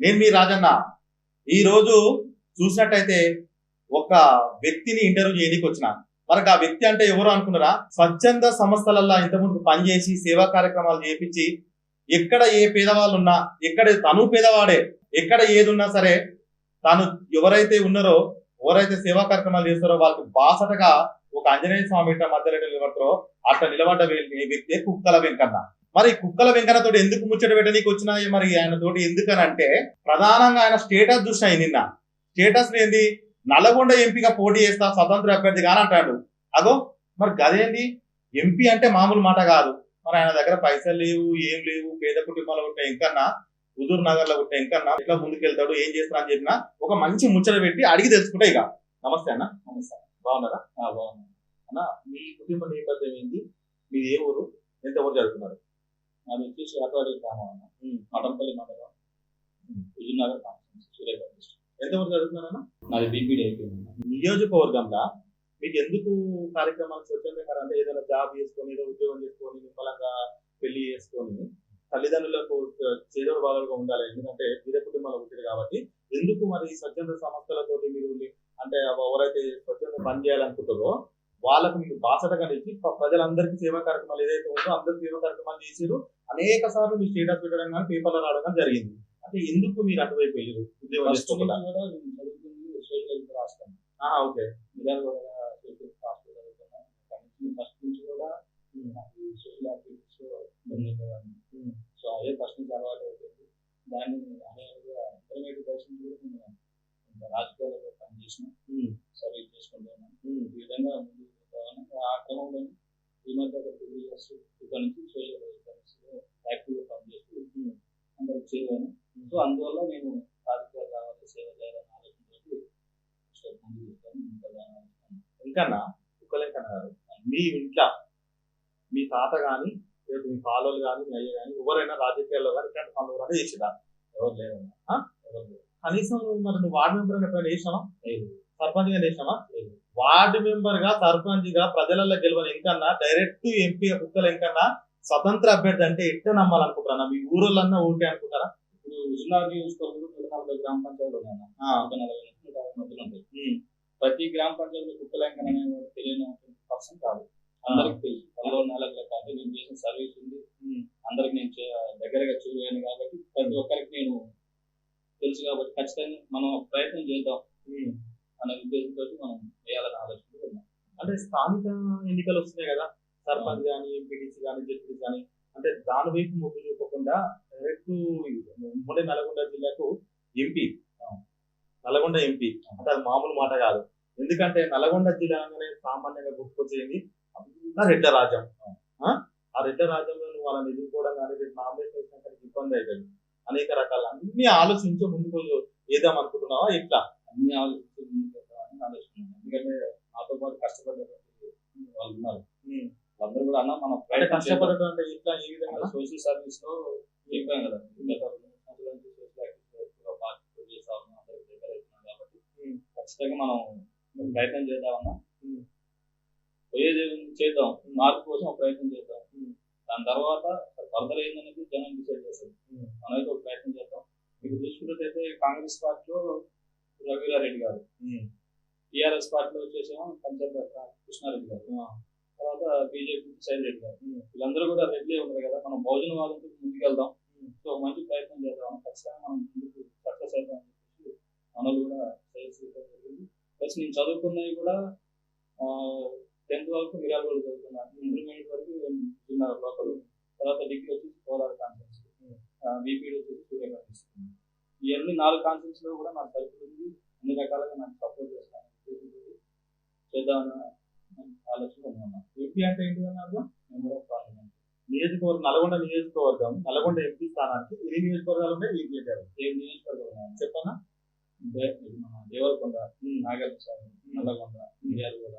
నేను మీ రాజన్న. ఈ రోజు చూసినట్టయితే ఒక వ్యక్తిని ఇంటర్వ్యూ చేయడానికి వచ్చిన మరి ఆ వ్యక్తి అంటే ఎవరు అనుకున్నారా? స్వచ్ఛంద సంస్థలల్లో ఇంతకుముందు పనిచేసి సేవా కార్యక్రమాలు చేపించి ఎక్కడ ఏ పేదవాళ్ళు ఉన్నా ఎక్కడ తను పేదవాడే ఎక్కడ ఏది ఉన్నా సరే తాను ఎవరైతే ఉన్నారో ఎవరైతే సేవా కార్యక్రమాలు చేస్తారో వాళ్ళకి బాసటగా ఒక ఆంజనేయ స్వామి మధ్యలో నిలబడతారో అట్లా నిలబడ్డ వ్యక్తి కుక్కల వెంకన్న. మరి కుక్కల వెంకన్న తోటి ఎందుకు ముచ్చట పెట్టనీకి వచ్చినా మరి ఆయన తోటి ఎందుకని అంటే ప్రధానంగా ఆయన స్టేటస్ చూసినాయి నిన్న. స్టేటస్ ఏంది? నల్గొండ ఎంపీగా పోటీ చేస్తా స్వతంత్ర అభ్యర్థి కానీ అంటాడు. అగో మరి గదేంది? ఎంపీ అంటే మామూలు మాట కాదు. మరి ఆయన దగ్గర పైసలు లేవు ఏం లేవు పేద కుటుంబాలు ఉంటే ఇంకన్నా హుజూర్ నగర్లో ఉంటే ఇంకన్నా ఎట్లా ముందుకెళ్తాడు ఏం చేస్తున్నా అని చెప్పిన ఒక మంచి ముచ్చట పెట్టి అడిగి తెలుసుకుంటే ఇక. నమస్తే అన్న. నమస్తే. బాగున్నారా? బాగున్నా అన్న మీ కుటుంబ నేపథ్యం ఏంటి మీది ఏ ఊరు? ఎంత ఊరు జరుగుతున్నారు నాది వచ్చేసి ఆటవాడి గ్రామం అన్న. మటంపల్లి మండలం. విజయనగర్ కాన్స్టిట్యూన్సీ సూర్యాపేట డిస్ట్రిక్ట్ ఎంత ఊరు జరుగుతున్నారన్న నాది బీపీడీ అయిపోయింది నియోజకవర్గంలో మీకు ఎందుకు కార్యక్రమాలు స్వచ్ఛందంగా అంటే ఏదైనా జాబ్ చేసుకొని ఏదో ఉద్యోగం చేసుకొని నిమ్మలంగా పెళ్ళి చేసుకొని తల్లిదండ్రులకు చేదోడు బాధలుగా ఉండాలి. ఎందుకంటే పేద కుటుంబాలు ఉంటుంది కాబట్టి. ఎందుకు మరి ఈ స్వచ్ఛంద సంస్థలతోటి మీరు అంటే ఎవరైతే స్వచ్ఛంద పని చేయాలనుకుంటారో వాళ్ళకు మీకు బాసటగా ప్ర- ప్రజలందరికీ సేవా కార్యక్రమాలు ఏదైతే ఉందో అందరు సేవా కార్యక్రమాలు చేసారు అనేక సార్లు మీ స్టేటస్ పెట్టడం కానీ పేపర్లో రావడం కానీ జరిగింది. అంటే ఎందుకు మీరు అటువైపు వెళ్ళారు ఉద్యోగం చేసుకోకుండా కూడా చదువుకుంది సోషల్ రాస్తాను. ఓకే. మిర్యాలగూడ సోషల్ హాస్పిటల్ చదువుకున్నాను ఫస్ట్ నుంచి కూడా నాకు సోషల్ యాక్టివిటీస్ ఉండేవాడిని ఉమ్. సో అదే ఫస్ట్ నుంచి అలవాటు అయిపోయింది దాన్ని అనేకగా ఇంటర్మీడియట్ దర్శనం కూడా నేను కొంత రాజకీయాలలో పనిచేసిన ఉమ్. సర్వీస్ చేసుకుంటున్నాను ఉమ్. ఈ విధంగా ముందుకు పోతామని ఆ క్రమంలో ఈ మధ్య ఒక టూ ఇయర్స్ ఇక్కడ నుంచి సోషల్ వెల్ఫేర్ యాక్టివ్గా పనిచేస్తూ ఉమ్. అందరికి చేరాను సో అందువల్ల నేను రాజకీయాలు రావాలి సేవ చేయాలని ఆలోచనతో స్టెప్ ముందు తీసుకొని ఇంకా దాని ఆలోచన. ఇంకన్నా కుక్కలెంకన్న గారు. మీ ఇంట్లో మీ తాత గాని లేదా మీ పాలోలు కానీ మీ అయ్య కానీ ఎవరైనా రాజకీయాల్లో కానీ ఇట్లాంటి పనులు కూడా చేసిరా ఎవరు లేరన్నా ఆ? ఎవరు లేరు. కనీసం మరి నువ్వు వార్డు మెంబర్ ఎప్పుడైనా చేసినావా? లేదు. సర్పంచ్గా చేసినావా? లేదు. వార్డు మెంబర్గా సర్పంచ్గా ప్రజలలో గెలవని ఇంకన్నా డైరెక్ట్ ఎంపీ కుక్కలు ఇంకన్నా స్వతంత్ర అభ్యర్థి అంటే ఎట్లా నమ్మాలనుకుంటారా మీ ఊరోళ్ళన్నా ఊరికే అనుకుంటారా? ఇప్పుడు నూట నలభై గ్రామ పంచాయతీలు ఉన్నాయి నలభై మధ్యలో ఉంటాయి. ప్రతి గ్రామ పంచాయతీలో కుక్కలంకన అనేవాడు తెలియని పర్సన్ కాదు. అందరికి తెలుసు. నెలల లెక్క అంటే నేను చేసిన సర్వీస్ ఉంది. అందరికి నేను దగ్గరగా చేరువైన కాబట్టి ప్రతి ఒక్కరికి నేను తెలుసు కాబట్టి ఖచ్చితంగా మనం ప్రయత్నం చేద్దాం. అనే ఉద్దేశంతో మనం వేయాలని ఆలోచన ఉన్నాం. అంటే స్థానిక ఎన్నికలు వస్తున్నాయి కదా. సర్పంచ్ కానీ ఎంపీటీసీ కానీ జెడ్పీటీసీ కానీ అంటే దాని వైపు మొగ్గు చూపకుండా డైరెక్ట్ ఉమ్మడి నల్గొండ జిల్లాకు ఎంపీ. నల్గొండ ఎంపీ. మాట కాదు. ఎందుకంటే నల్గొండ జిల్లా అనగానే సామాన్యంగా గుర్తుకొచ్చేది అంతా రెడ్డ రాజ్యం ఆ? రెడ్డ రాజ్యంలో నువ్వు వాళ్ళని ఎదుర్కోవడం కానీ రేపు నామినేషన్ ఇబ్బంది అవుతుంది అనేక రకాల అన్ని ఆలోచించి ముందుకు ఏదాం అనుకుంటున్నావా? ఇట్లా అన్ని ఆలోచించి ముందుకు. ఎందుకంటే నాతో పాటు కష్టపడ్డటువంటి వాళ్ళు ఉన్నారు. వాళ్ళందరూ కూడా అన్న మనం. కష్టపడటం అంటే ఇట్లా ఏ విధంగా? సోషల్ సర్వీస్లో చెప్పాం కదా గత రెండు మూడు సంవత్సరాల నుంచి సోషల్ యాక్టివిటీస్లో పార్టిసిపేట్ చేస్తా ఉన్నాం అందరికి దగ్గర అవుతున్నాం కాబట్టి ఉమ్. ఖచ్చితంగా మనం ప్రయత్నం చేద్దామన్నా. పోయేది చేద్దాం మార్పు కోసం ప్రయత్నం చేద్దాం. దాని తర్వాత ఫర్దర్ ఏందనేది జనం డిసైడ్ చేస్తారు. మనమైతే ఒక ప్రయత్నం చేద్దాం ఇప్పుడు చూసుకున్నట్టయితే కాంగ్రెస్ పార్టీలో రఘువీరారెడ్డి గారు. టీఆర్ఎస్ పార్టీలో వచ్చేసేమో పంచాయత్ కృష్ణారెడ్డి గారు. తర్వాత బీజేపీ సైడ్ రెడ్డి గారు. వీళ్ళందరూ కూడా రెడ్లే ఉన్నారు కదా మనం భోజన వాదంతో ముందుకెళ్దాం. సో మంచి ప్రయత్నం చేద్దాం ఖచ్చితంగా మనం ముందుకు సక్సెస్ అవుతాం మనలు కూడా జరిగింది ప్లస్ నేను చదువుకున్నవి కూడా టెన్త్ వరకు మిరాల్ కూడా చదువుకున్నాను ఇంటర్మీడియట్ వరకు చిన్న లోకల్ తర్వాత డిగ్రీ వచ్చేసి కోలార్ కాన్ఫరెన్స్ బీపీడీ వచ్చేసి సూర్యకాంత్ తీసుకున్నాను ఇవన్నీ నాలుగు కాన్ఫరెన్స్లో కూడా నాకు సర్కిల్ ఉంది అన్ని రకాలుగా నాకు సపోర్ట్ చేస్తాను చేద్దామన్న ఆలోచన ఉన్నాను ఎంపీ అంటే ఏంటిదని అర్థం మెంబర్ ఆఫ్ పార్లమెంట్ నియోజకవర్గం నల్గొండ నియోజకవర్గం నల్గొండ ఎంపీ స్థానానికి ఎన్ని నియోజకవర్గాలు ఉన్నాయి? ఏం నియోజకవర్గం చెప్పనా? మన దేవరకొండ నాగార్జున సాగర్ నల్లగొండ మిర్యాలగూడ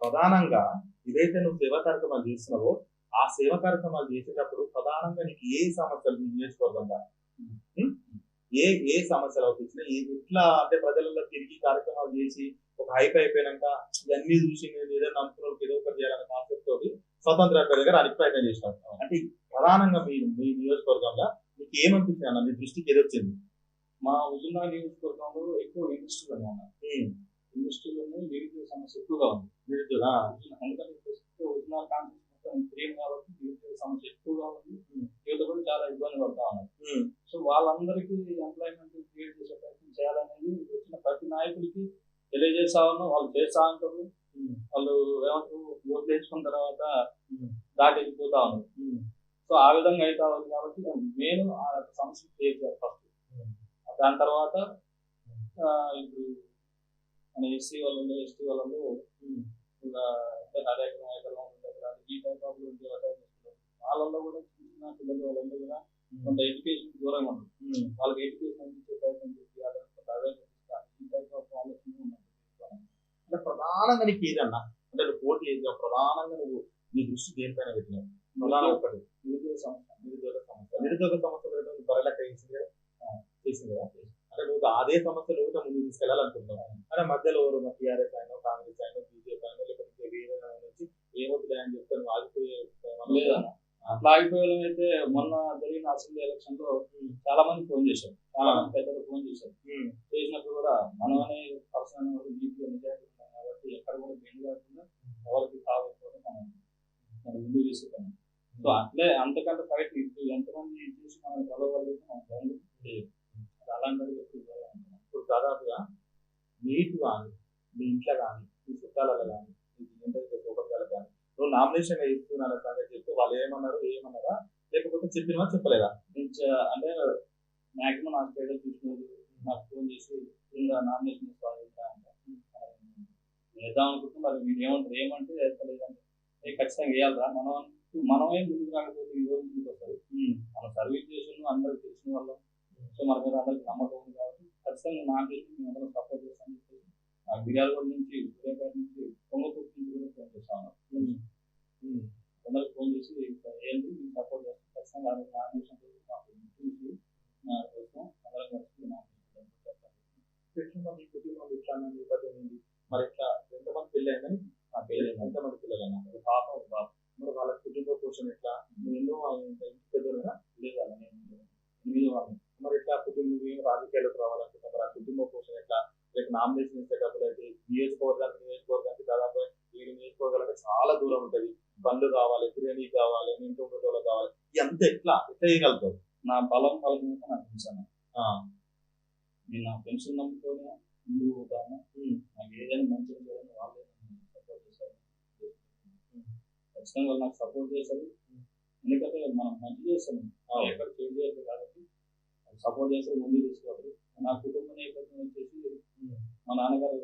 ప్రధానంగా ఏదైతే నువ్వు సేవా కార్యక్రమాలు చేస్తున్నావో ఆ సేవా కార్యక్రమాలు చేసేటప్పుడు ప్రధానంగా నీకు ఏ సమస్యలు నువ్వు నియోజకవర్గంగా ఏ ఏ సమస్యలు అవుతున్నాయి ఇట్లా ఎట్లా అంటే ప్రజలలో తిరిగి కార్యక్రమాలు చేసి ఒక హైప్ అయిపోయినాక ఇవన్నీ చూసి నేను ఏదో నమ్ముకున్న వాళ్ళకి ఏదో ఒకటి చేయాలనే కాన్సెప్ట్ తోటి స్వతంత్ర దగ్గర రానికి ప్రయత్నం చేసినాం అంటే ప్రధానంగా మీరు మీ నియోజకవర్గంలో మీకు నీకు ఏమనిపించింది అన్న? దృష్టికి ఏదొచ్చింది? మా హుజునా నియోజకవర్గంలో ఎక్కువ ఇండస్ట్రీలు ఉన్నాయి. ఇండస్ట్రీలోనే నిరుద్యోగ సమస్య ఎక్కువగా ఉంది. నిరుద్యోగ ఎందుకంటే ప్రస్తుతం కాన్సెప్ట్ మొత్తం కాబట్టి నిరుద్యోగ సమస్య ఎక్కువగా ఉంది. యువత కూడా చాలా ఇబ్బంది పడతా ఉన్నారు. సో వాళ్ళందరికీ ఎంప్లాయ్మెంట్ క్రియేట్ చేసే ప్రయత్నం చేయాలనేది వచ్చిన ప్రతి నాయకుడికి తెలియజేస్తా ఉన్నాం. వాళ్ళు చేస్తా ఉంటారు. వాళ్ళు ఏమంటారు? ఓట్లు వేసుకున్న తర్వాత దాటి వెళ్ళిపోతా ఉన్నారు. సో ఆ విధంగా అయితే కాబట్టి నేను ఆ సమస్య క్రియేట్ ఫస్ట్ దాని తర్వాత ఇప్పుడు మన ఎస్సీ వాళ్ళు ఎస్టీ వాళ్ళు అరెకరం ఎకరం ఈ టైప్ ఆఫ్ వాళ్ళల్లో కూడా చిన్న పిల్లలు వాళ్ళందరూ కూడా కొంత ఎడ్యుకేషన్ దూరంగా ఉంటుంది వాళ్ళకి ఎడ్యుకేషన్ అందించే ప్రయత్నం చేసి కొంత అవేర్నెస్ ఈ టైప్ ఆఫ్ ఆలోచన అంటే ప్రధానంగా నీకు ఏదన్నా అంటే నువ్వు పోటీ చేసిన ప్రధానంగా నువ్వు నీ దృష్టి దేనిపైన పెట్టినావు? ప్రధాన ఒకటి నిరుద్యోగ సమస్య నిరుద్యోగ సమస్య. నిరుద్యోగ సమస్య. అదే సమస్యలు ఒకటి ముందుకు తీసుకెళ్ళాలనుకుంటున్నావు అంటే మధ్యలో ఎవరు మా టీఆర్ఎస్ అయినా కాంగ్రెస్ అయినా బీజేపీ అయినా లేకపోతే వేరే నుంచి ఏమవుతుంది అని చెప్తే నువ్వు ఆగిపోయే? అట్లా ఆగిపోయడం అయితే మొన్న జరిగిన అసెంబ్లీ ఎలక్షన్లో చాలా మంది ఫోన్ చేశారు. చాలా మంది పెద్దలు ఫోన్ చేశారు. చేసినప్పుడు కూడా మనం అనే పర్సన్ అనేవాడు నీట్గా నిజాయితీ ఉంటాం కాబట్టి ఎక్కడ కూడా బెండ్ కాకుండా ఎవరికి కావకపోతే మనం ముందుకు తీసుకుంటాం సో అట్లే అంతకంటే ఫైట్ ఇప్పుడు ఎంతమంది చూసి మనం కలవగలిగితే మనం గ్రౌండ్ అలాంటి ఎక్కువ దూరం ఉంటాం. ఇప్పుడు దాదాపుగా నీకు కానీ మీ ఇంట్లో కానీ మీ చుట్టాలలో కానీ మీ ఇంటర్ సోపర్గాలు కానీ నువ్వు నామినేషన్ ఇస్తున్నాను సంగతి చెప్తే వాళ్ళు ఏమన్నారు ఏమన్నారా? లేకపోతే చెప్పినా చెప్పలేదా? నేను అంటే మాక్సిమం నా స్టేటస్ చూసినది నాకు ఫోన్ చేసి ఇంకా నామినేషన్ అంటే వేద్దాం అనుకుంటే మరి మీరు ఏమంటారు ఏమంటే వేస్తలేదంటే ఖచ్చితంగా వేయాలరా మనం మనమే ముందుకు రాకపోతే రోజు ముందుకు వస్తారు? మన సర్వీస్ చేసిన అందరికి తెలిసిన వాళ్ళం. సో మన మీద అందరికి నమ్మకం ఉంది కాబట్టి ఖచ్చితంగా నామినేషన్ మేము అందరం సపోర్ట్ చేస్తామని చెప్పేసి బిర్యానీ నుంచి సూర్యాపేట నుంచి పొంగతూరు నుంచి కూడా ఫోన్ చేస్తా ఉన్నాం. అందరికి ఫోన్ చేసి ఏంటి? సపోర్ట్ చేస్తాం. ఖచ్చితంగా నామినేషన్ మాకు చూసి నా కోసం అందరం కలిసి నామినేషన్ కుటుంబం ఇట్లా నేపథ్యం ఏంటి? మరి ఇట్లా ఎంతమంది పెళ్ళి అయిందని నా పేరు ఎంతమంది పిల్లలు అన్న ఒక పాప ఒక బాబు మరి వాళ్ళ కుటుంబ పోషణ ఎట్లా నువ్వు ఎన్నో ఇంత ఇంటి పెద్దలుగా లేదా నేను ఎనిమిది వాళ్ళు మరి ఇట్లా కుటుంబం నువ్వు ఏం రాజకీయాలకు రావాలనుకుంటున్నావు మరి ఆ కుటుంబ పోషణ ఎట్లా రేపు నామినేషన్ ఇస్తే డబ్బులు అయితే నియోజకవర్గానికి నియోజకవర్గానికి దాదాపు ఏడు నియోజకవర్గాలకు చాలా దూరం ఉంటుంది బండ్లు కావాలి బిర్యానీ కావాలి ఇంట్లో ఉండేటోళ్ళు కావాలి ఎంత ఎట్లా? ఎట్లా చేయగలుగుతావు? నా బలం బలహీనత నాకు తెలుసాను ఆ, నేను నా పెన్షన్ నమ్ముకొని ముందుకు పోతాను. నాకు ఏదైనా మంచిగా చేయాలని వాళ్ళే సపోర్ట్ చేశారు ఖచ్చితంగా నాకు సపోర్ట్ చేశారు ఎందుకంటే మనం మంచి చేస్తాం. ఎక్కడ చేంజ్ చేయలేదు కాబట్టి సపోర్ట్ చేస్తారు ముందుకు తీసుకుపోతారు నా కుటుంబ నేపథ్యం వచ్చేసి. మా నాన్నగారు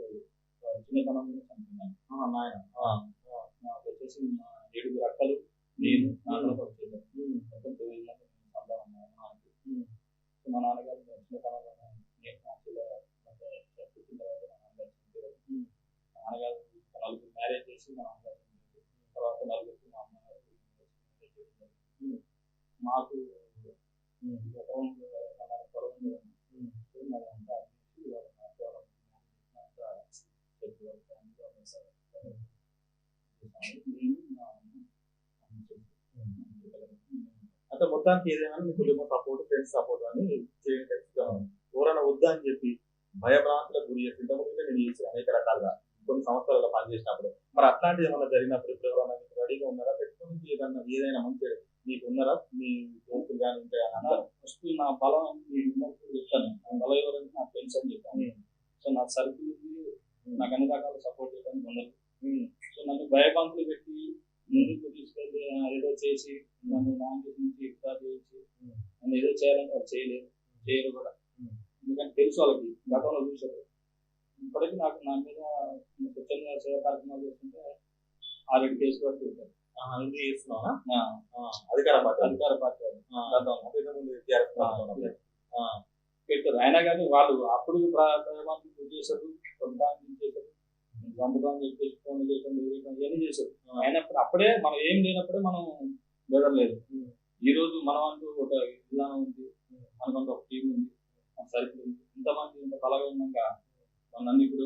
చిన్నతనంలో చనిపోయినాను ఆ, నాయన ఆ, ఆ, నాకు వచ్చేసి మా ఏడుగురు అక్కలు నేను ఉమ్. నాన్నగారు వచ్చేసారు ఉమ్, మొత్తం తొమ్మిది మంది మేము సంతానం మా నాన్నకి ఉమ్, సో మా నాన్నగారు చిన్నతనంలో నేను యాక్చువల్గా పుట్టిన తర్వాత మా నాన్నగారు చనిపోయారు ఉమ్. మా నాన్నగారు ఒక నలుగురు మ్యారేజ్ చేసి మా నాన్నగారు చనిపోయారు. తర్వాత నలుగురికి మా అమ్మగారు marriage చేశారు. ఉమ్. మాకు ఉమ్, ఎకరం ఎకరాల పొలం ఉంది. ఉమ్. సో మరి అంతా అమ్మేసి వాళ్ళ నాకు వాళ్ళ అంతా చెప్పి వాళ్ళ family వాళ్ళ సార్ నేను మా అమ్మ అమ్మ మాకు అంటే మొత్తానికి ఏదైనా మీ కుటుంబ సపోర్ట్ ఫ్రెండ్స్ సపోర్ట్ అని చేయండి ఎవరైనా వద్దా అని చెప్పి భయభ్రాంతులకు గురి చేసి ఇంతకుముందు నేను చేసిన అనేక రకాలుగా కొన్ని సంవత్సరాలలో పనిచేసినప్పుడు. మరి అట్లాంటిది ఏమన్నా జరిగినప్పుడు ఇప్పుడు ఎవరైనా రెడీగా ఉన్నారా? పెట్టుకుని ఏదైనా ఏదైనా మంచి మీకు ఉన్నారా మీ దోస్తులు కానీ ఏమైనా ఫస్ట్ నా బలం నేను ఉన్నప్పుడు చెప్తాను. నా బలం ఎవరంటే నాకు తెలుసు అని చెప్పాను సో నా సర్కిల్ నాకు అన్ని రకాల సపోర్ట్ చేయడానికి ఉండదు సో నన్ను భయభ్రాంతులు పెట్టి ముందుకు తీసుకెళ్ళి ఏదో చేసి నన్ను నామినేషన్ నుంచి ఇట్లా చేసి నన్ను ఏదో చేయాలని వాళ్ళు చేయలేరు చేయరు కూడా. ఎందుకంటే తెలుసు వాళ్ళకి గతంలో చూసారు ఇప్పటికీ నాకు నా మీద స్వచ్ఛంద సేవా కార్యక్రమాలు చేస్తుంటే ఆరేడు కేసులు వరకు పెట్టారు చేస్తున్నావా? అధికార పార్టీ. అధికార పార్టీ పెట్టారు అయినా కానీ వాళ్ళు అప్పుడు గురి చేశారు కొంటాన్ని చేశారు చెప్పేసి ఫోన్ ఇవన్నీ చేశారు. అయినప్పుడు అప్పుడే మనం ఏం లేనప్పుడే మనం బెదరలేదు ఉమ్. ఈ రోజు మనం అంటూ ఒక విధానం ఉంది. మనకంటూ ఒక టీం ఉంది. మన సర్కిల్ ఉంది. ఇంతమంది ఇంత కలగా ఉన్నాక మన అన్ని ఇప్పుడు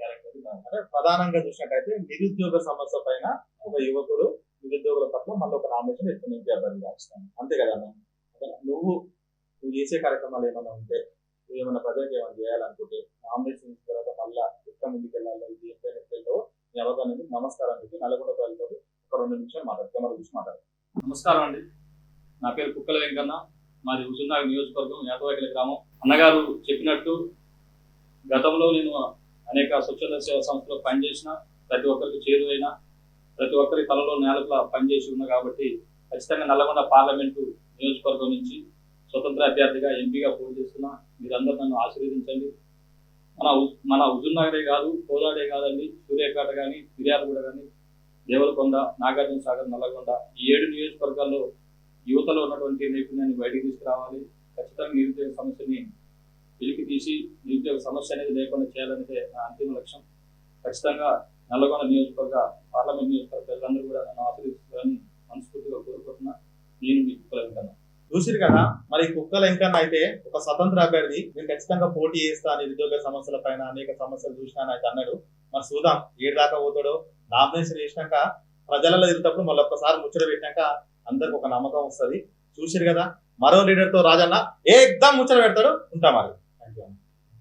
క్యారెక్టర్ అంటే ప్రధానంగా చూసినట్టయితే నిరుద్యోగ సమస్య పైన ఒక యువకుడు నిరుద్యోగుల పట్ల మళ్ళీ ఒక నామినేషన్ ఇస్తుంది నుంచి అభ్యర్థిగా అంతే కదా అన్న? నువ్వు నువ్వు చేసే కార్యక్రమాలు ఏమైనా ఉంటే నువ్వు ఏమైనా ప్రజలకు ఏమైనా చేయాలనుకుంటే నామినేషన్ ఇచ్చిన తర్వాత మళ్ళీ ఎక్కడ ముందుకు వెళ్ళాలో ఇది ఎక్కడ ఎక్కడో నీ అవగాహన నమస్కారం అండి నల్గొండ ప్రజలతో ఒక రెండు నిమిషాలు మాట్లాడు కెమెరా చూసి మాట్లాడు. నమస్కారం అండి. నా పేరు కుక్కల వెంకన్న. మాది హుజుర్నాగ్ నియోజకవర్గం యాదవాకిల గ్రామం. అన్నగారు చెప్పినట్టు గతంలో నేను అనేక స్వచ్ఛంద సేవా సంస్థలో పనిచేసిన ప్రతి ఒక్కరికి చేరువైన ప్రతి ఒక్కరి కళలో నేలపల పనిచేసి ఉన్నా కాబట్టి ఖచ్చితంగా నల్లగొండ పార్లమెంటు నియోజకవర్గం నుంచి స్వతంత్ర అభ్యర్థిగా ఎంపీగా పోటీ చేస్తున్నా మీరందరూ నన్ను ఆశీర్వదించండి. మన మన హుజుర్నగరే కాదు కోదాడే కాదండి సూర్యాపేట కానీ ఫిర్యాదుగూడ కానీ దేవరకొండ నాగార్జున సాగర్ నల్లగొండ ఈ ఏడు నియోజకవర్గాల్లో యువతలో ఉన్నటువంటి నైపుణ్యాన్ని బయటికి తీసుకురావాలి. ఖచ్చితంగా నిరుద్యోగ సమస్యని వెలికి తీసి నిరుద్యోగ సమస్య అనేది లేకుండా చేయాలనేదే నా అంతిమ లక్ష్యం. ఖచ్చితంగా నల్లగొండ నియోజకవర్గ పార్లమెంట్ నియోజకవర్గ ప్రజలందరూ కూడా నన్ను ఆశీర్వదిస్తారని మనస్ఫూర్తిగా కోరుకుంటున్నా. నేను మీ కుక్కల వెంకన్న. చూసిరు కదా మరి కుక్కల ఎంకన్నా అయితే ఒక స్వతంత్ర అభ్యర్థి. నేను ఖచ్చితంగా పోటీ చేస్తా నిరుద్యోగ సమస్యల పైన అనేక సమస్యలు చూసినా అయితే అన్నాడు. మరి చూద్దాం ఏడు దాకా పోతాడో? నామినేషన్ చేసినాక ప్రజలలో తిరుగుతప్పుడు మళ్ళీ ఒక్కసారి ముచ్చట పెట్టినాక అందరికి ఒక నమ్మకం వస్తుంది. చూసిరు కదా మరో లీడర్తో రాజన్న ఏకదం ముచ్చట పెడతాడు. ఉంటాం మరి.